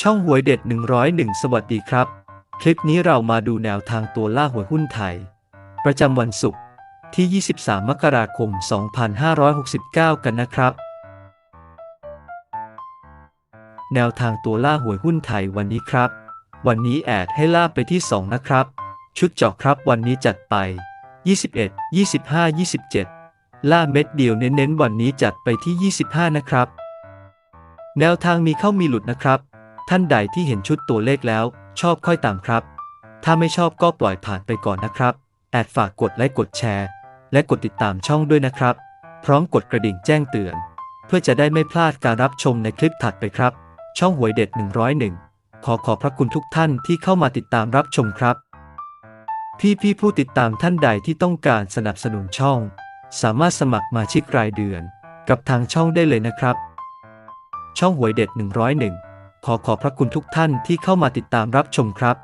ช่องหวยเด็ด 101 สวัสดีครับ คลิปนี้เรามาดูแนวทางตัวล่าหวยหุ้นไทย ประจำวันศุกร์ที่ 23 มกราคม 2569 กันนะครับ แนวทางตัวล่าหวยหุ้นไทยวันนี้ครับ วันนี้แอดให้ล่าไปที่ 2 นะครับ ชุดเจาะครับวันนี้จัดไป 21 25 27 ล่าเม็ดเดียวเน้นๆวันนี้จัดไปที่ 25 นะครับ แนวทางมีเข้ามีหลุดนะครับ ท่านใดที่เห็นชุดตัวเลขแล้ว ชอบค่อยตามครับ ถ้าไม่ชอบก็ปล่อยผ่านไปก่อนนะครับแอดฝากกดไลค์กดแชร์ และกดติดตามช่องด้วยนะครับ พร้อมกดกระดิ่งแจ้งเตือน เพื่อจะได้ไม่พลาดการรับชมในคลิปถัดไปครับ ช่องหวยเด็ด 101 ขอขอบพระคุณทุกท่านที่เข้ามาติดตามรับชมครับ พี่พี่ผู้ติดตามท่านใดที่ต้องการสนับสนุนช่อง สามารถสมัครมาชิกรายเดือน กับทางช่องได้เลยนะครับ ช่องหวยเด็ด 101 ขอขอบพระคุณทุกท่านที่เข้ามาติดตามรับชมครับ